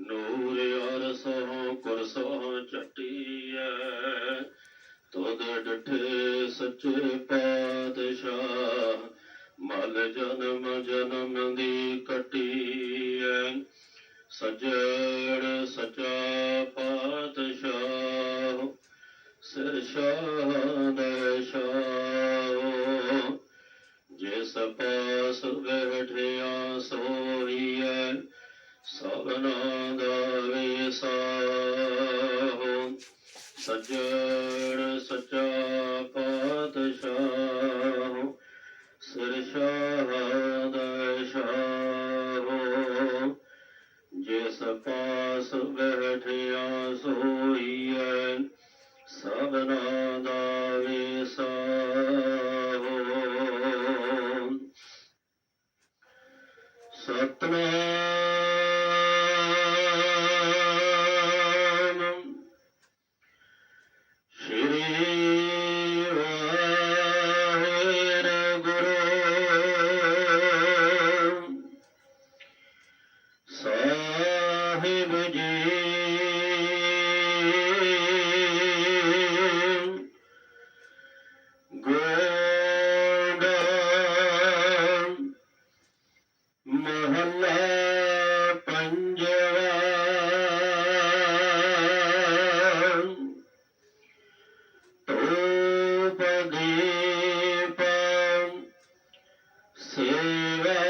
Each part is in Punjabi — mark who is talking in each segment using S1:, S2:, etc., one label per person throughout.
S1: ਨੂਰ ਅਰਸੋਂ ਕੁਰਸੋਂ ਚਟੀਐ ਤੁਧ ਡਠੇ ਸੱਚੇ ਪਾਤਸ਼ਾਹ, ਮਲ ਜਨਮ ਜਨਮ ਦੀ ਕਟੀਐ। ਸਜਣ ਸਚਾ ਪਾਤਸ਼ਾਹ, ਸਿਰ ਸ਼ਾਨ ਸ਼ਾਹ। ਜਿਸ ਪਾਸ ਬੈਠਿਆ ਸੋਈਐ ਸਭਨਾ ਦਾ ਵੇਸਾਹੁ ਸਜਣ ਸਚਾ ਪਾਤਸ਼ਾਹ ਸਿਰ ਸ਼ਾਹ ਦਾ ਸ਼ਾਹ ਜਿਸ ਪਾਸ ਬੈਠਿਆ ਸੋਈਐ, ਸਭਨਾ ਦਾ ਵੇਸਾਹੁ ਸਤਨਾਮ See it.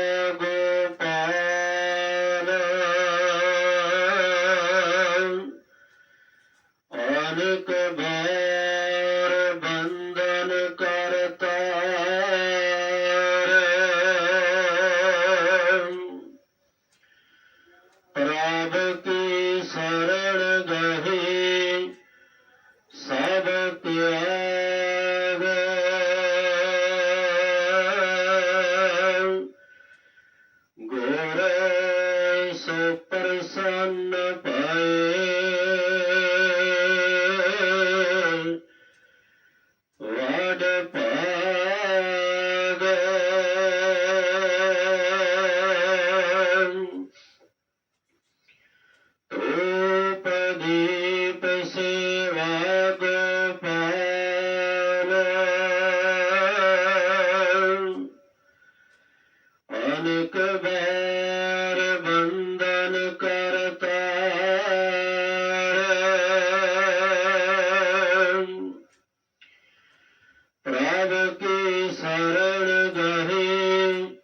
S1: ਪ੍ਰਭ ਕੀ ਸਰਣ ਗਹੀ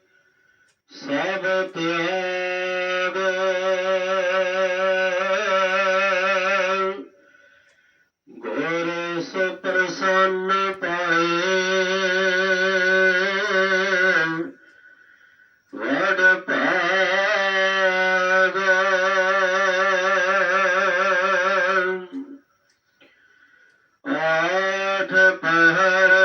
S1: ਸਭ ਤਿਆਗ। ਗੁਰ ਸੋ ਪਾਏ ਵਡ ਭਾਗ। ਆਠ ਪਹਿਰ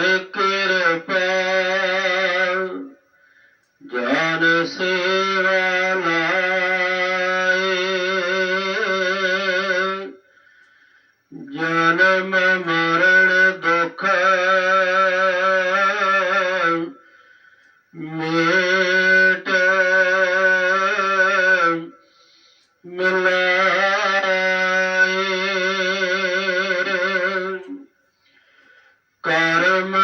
S1: ਕਰ ਕਰਮ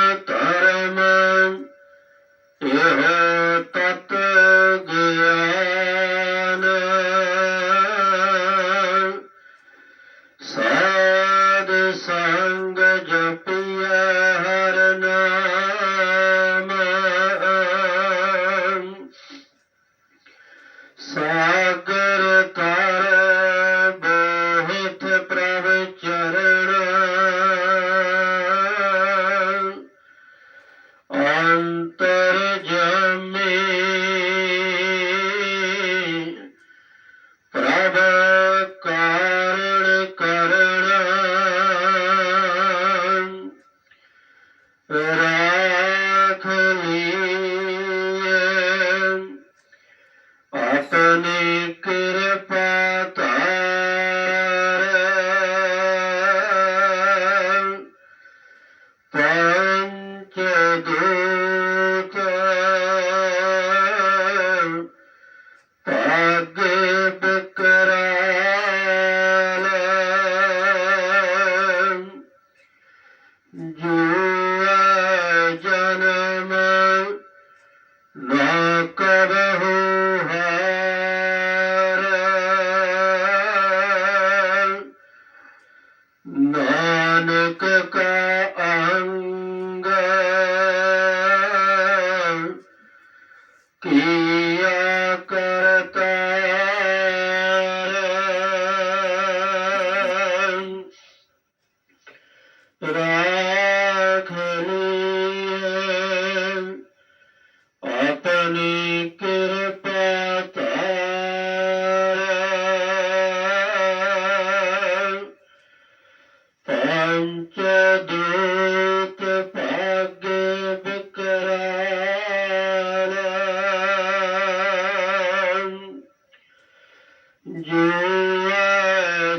S1: ਜੀਵ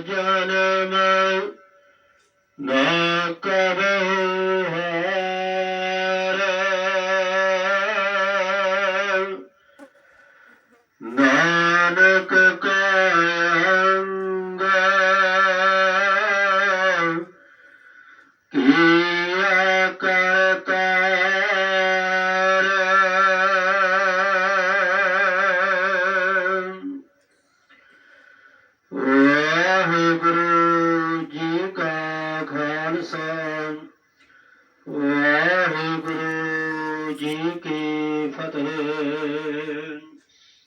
S1: ਜਨਮ ਨਾ ਕਰਹੁ ਹਾਰ ਨਾਨਕ ਕਾਇਆ